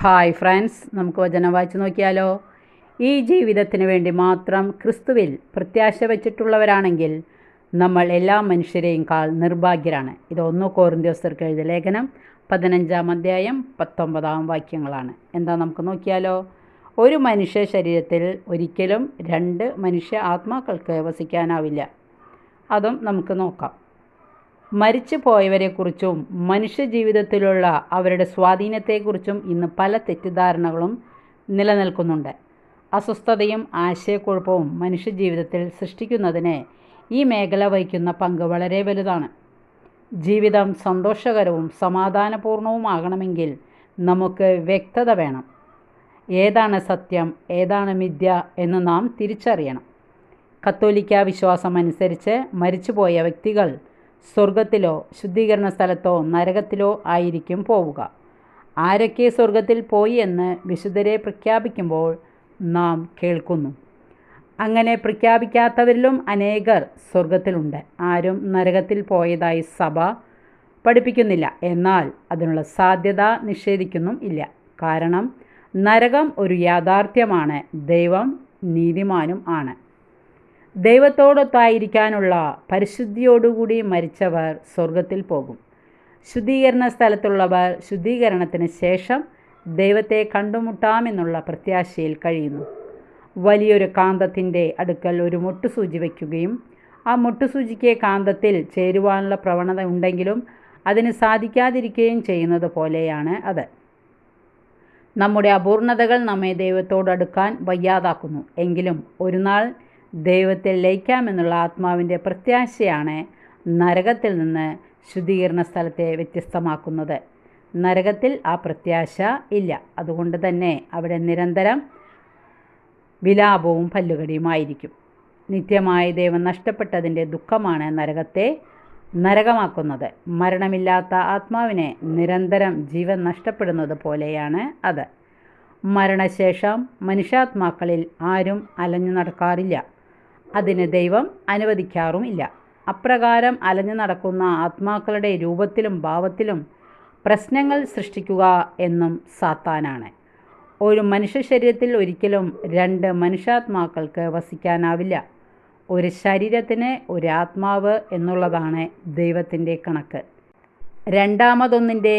Hi friends നമുക്ക് വചനം വായിച്ചു നോക്കിയാലോ? ഈ ജീവിതത്തിന് വേണ്ടി മാത്രം ക്രിസ്തുവിൽ പ്രത്യാശ വച്ചിട്ടുള്ളവരാണെങ്കിൽ നമ്മൾ എല്ലാ മനുഷ്യരെയും കാൾ നിർഭാഗ്യരാണ്. ഇത് ഒന്ന് കോറിന്ത്യോസ്തർക്ക് എഴുതിയ ലേഖനം പതിനഞ്ചാം അധ്യായം പത്തൊമ്പതാം വാക്യങ്ങളാണ്. എന്താ നമുക്ക് നോക്കിയാലോ? ഒരു മനുഷ്യ ശരീരത്തിൽ ഒരിക്കലും രണ്ട് മനുഷ്യ ആത്മാക്കൾക്ക് വസിക്കാനാവില്ല. അതും നമുക്ക് നോക്കാം. മരിച്ചു പോയവരെക്കുറിച്ചും മനുഷ്യജീവിതത്തിലുള്ള അവരുടെ സ്വാധീനത്തെക്കുറിച്ചും ഇന്ന് പല തെറ്റിദ്ധാരണകളും നിലനിൽക്കുന്നുണ്ട്. അസ്വസ്ഥതയും ആശയക്കുഴപ്പവും മനുഷ്യജീവിതത്തിൽ സൃഷ്ടിക്കുന്നതിന് ഈ മേഖല വഹിക്കുന്ന പങ്ക് വളരെ വലുതാണ്. ജീവിതം സന്തോഷകരവും സമാധാനപൂർണവുമാകണമെങ്കിൽ നമുക്ക് വ്യക്തത വേണം. ഏതാണ് സത്യം ഏതാണ് മിഥ്യ എന്ന് നാം തിരിച്ചറിയണം. കത്തോലിക്ക വിശ്വാസം അനുസരിച്ച് മരിച്ചുപോയ വ്യക്തികൾ സ്വർഗത്തിലോ ശുദ്ധീകരണ സ്ഥലത്തോ നരകത്തിലോ ആയിരിക്കും പോവുക. ആരൊക്കെ സ്വർഗത്തിൽ പോയി എന്ന് വിശുദ്ധരെ പ്രഖ്യാപിക്കുമ്പോൾ നാം കേൾക്കുന്നു. അങ്ങനെ പ്രഖ്യാപിക്കാത്തവരിലും അനേകർ സ്വർഗത്തിലുണ്ട് ആരും നരകത്തിൽ പോയതായി സഭ പഠിപ്പിക്കുന്നില്ല. എന്നാൽ അതിനുള്ള സാധ്യത നിഷേധിക്കുന്നും ഇല്ല. കാരണം നരകം ഒരു യാഥാർത്ഥ്യമാണ്. ദൈവം നീതിമാനും ആണ്. ദൈവത്തോടൊത്തായിരിക്കാനുള്ള പരിശുദ്ധിയോടുകൂടി മരിച്ചവർ സ്വർഗത്തിൽ പോകും. ശുദ്ധീകരണ സ്ഥലത്തുള്ളവർ ശുദ്ധീകരണത്തിന് ശേഷം ദൈവത്തെ കണ്ടുമുട്ടാമെന്നുള്ള പ്രത്യാശയിൽ കഴിയുന്നു. വലിയൊരു കാന്തത്തിന്റെ അടുക്കൽ ഒരു മുട്ടുസൂചി വയ്ക്കുകയും ആ മുട്ടുസൂചിക്ക് കാന്തത്തിൽ ചേരുവാനുള്ള പ്രവണത ഉണ്ടെങ്കിലും അതിന് സാധിക്കാതിരിക്കുകയും ചെയ്യുന്നത് പോലെയാണ് അത്. നമ്മുടെ അപൂർണതകൾ നമ്മെ ദൈവത്തോടടുക്കാൻ വയ്യാതാക്കുന്നു. എങ്കിലും ഒരു നാൾ ദൈവത്തിൽ ലയിക്കാമെന്നുള്ള ആത്മാവിന്റെ പ്രത്യാശയാണ് നരകത്തിൽ നിന്ന് ശുദ്ധീകരണ സ്ഥലത്തെ വ്യത്യസ്തമാക്കുന്നത്. നരകത്തിൽ ആ പ്രത്യാശ ഇല്ല. അതുകൊണ്ട് തന്നെ അവിടെ നിരന്തരം വിലാപവും പല്ലുകടിയുമായിരിക്കും. നിത്യമായ ദൈവം നഷ്ടപ്പെട്ടതിന്റെ ദുഃഖമാണ് നരകത്തെ നരകമാക്കുന്നത്. മരണമില്ലാത്ത ആത്മാവിനെ നിരന്തരം ജീവൻ നഷ്ടപ്പെടുന്നത് പോലെയാണ് അത്. മരണശേഷം മനുഷ്യാത്മാക്കളിൽ ആരും അലഞ്ഞു നടക്കാറില്ല. അതിന് ദൈവം അനുവദിക്കാറുമില്ല. അപ്രകാരം അലഞ്ഞു നടക്കുന്ന ആത്മാക്കളുടെ രൂപത്തിലും ഭാവത്തിലും പ്രശ്നങ്ങൾ സൃഷ്ടിക്കുക എന്നും സാത്താനാണ്. ഒരു മനുഷ്യ ശരീരത്തിൽ ഒരിക്കലും രണ്ട് മനുഷ്യാത്മാക്കൾക്ക് വസിക്കാനാവില്ല. ഒരു ശരീരത്തിന് ഒരു ആത്മാവ് എന്നുള്ളതാണ് ദൈവത്തിന്റെ കണക്ക്. രണ്ടാമതൊന്നിന്റെ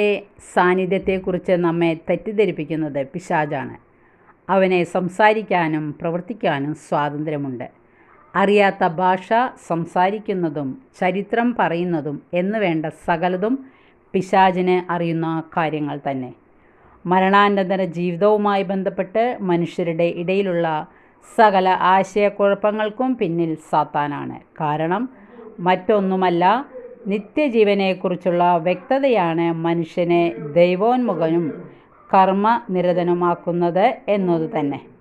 സാന്നിധ്യത്തെക്കുറിച്ച് നമ്മെ തെറ്റിദ്ധരിപ്പിക്കുന്നത് പിശാജാണ് അവനെ സംസാരിക്കാനും പ്രവർത്തിക്കാനും സ്വാതന്ത്ര്യമുണ്ട്. അറിയാത്ത ഭാഷ സംസാരിക്കുന്നതും ചരിത്രം പറയുന്നതും എന്ന് വേണ്ട സകലതും പിശാചിന് അറിയുന്ന കാര്യങ്ങൾ തന്നെ. മരണാനന്തര ജീവിതവുമായി ബന്ധപ്പെട്ട് മനുഷ്യരുടെ ഇടയിലുള്ള സകല ആശയക്കുഴപ്പങ്ങൾക്കും പിന്നിൽ സാത്താനാണ്. കാരണം മറ്റൊന്നുമല്ല നിത്യജീവനെക്കുറിച്ചുള്ള വ്യക്തതയാണ് മനുഷ്യനെ ദൈവോന്മുഖനും കർമ്മനിരതനുമാക്കുന്നത് എന്നതു തന്നെ.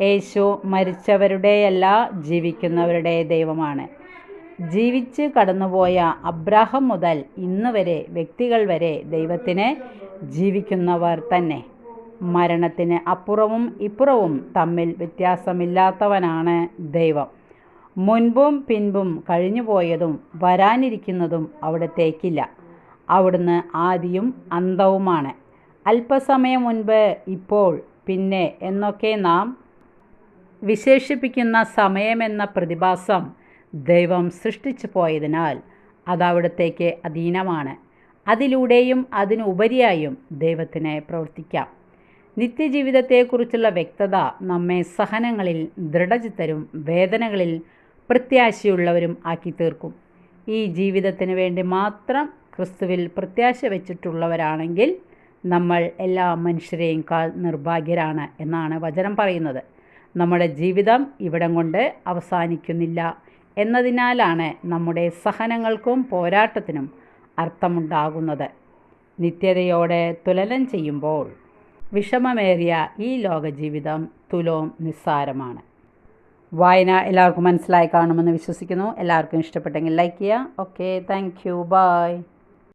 യേശു മരിച്ചവരുടെയല്ല ജീവിക്കുന്നവരുടെ ദൈവമാണ്. ജീവിച്ച് കടന്നുപോയ അബ്രാഹം മുതൽ ഇന്ന് വരെ വ്യക്തികൾ വരെ ദൈവത്തിന് ജീവിക്കുന്നവർ തന്നെ. മരണത്തിന് അപ്പുറവും ഇപ്പുറവും തമ്മിൽ വ്യത്യാസമില്ലാത്തവനാണ് ദൈവം. മുൻപും പിൻപും കഴിഞ്ഞുപോയതും വരാനിരിക്കുന്നതും അവിടത്തേക്കില്ല. അവിടുന്ന് ആദിയും അന്തവുമാണ്. അല്പസമയം മുൻപ് ഇപ്പോൾ പിന്നെ എന്നൊക്കെ നാം വിശേഷിപ്പിക്കുന്ന സമയമെന്ന പ്രതിഭാസം ദൈവം സൃഷ്ടിച്ചു പോയതിനാൽ അതവിടത്തേക്ക് അധീനമാണ്. അതിലൂടെയും അതിനുപരിയായും ദൈവത്തിനെ പ്രവർത്തിക്കാം. നിത്യജീവിതത്തെക്കുറിച്ചുള്ള വ്യക്തത നമ്മെ സഹനങ്ങളിൽ ദൃഢചിത്തരും വേദനകളിൽ പ്രത്യാശയുള്ളവരും ആക്കി തീർക്കും ഈ ജീവിതത്തിന് വേണ്ടി മാത്രം ക്രിസ്തുവിൽ പ്രത്യാശ വെച്ചിട്ടുള്ളവരാണെങ്കിൽ നമ്മൾ എല്ലാ മനുഷ്യരെയും കാൾ നിർഭാഗ്യരാണ് എന്നാണ് വചനം പറയുന്നത്. നമ്മുടെ ജീവിതം ഇവിടം കൊണ്ട് അവസാനിക്കുന്നില്ല. എന്നതിനാലാണ് നമ്മുടെ സഹനങ്ങൾക്കും പോരാട്ടത്തിനും അർത്ഥമുണ്ടാകുന്നത്. നിത്യതയോടെ തുലനം ചെയ്യുമ്പോൾ വിഷമമേറിയ ഈ ലോകജീവിതം തുലോം നിസ്സാരമാണ്. വായന എല്ലാവർക്കും മനസ്സിലായി കാണുമെന്ന് വിശ്വസിക്കുന്നു. എല്ലാവർക്കും ഇഷ്ടപ്പെട്ടെങ്കിൽ ലൈക്ക് ചെയ്യുക. Okay thank you. ബായ്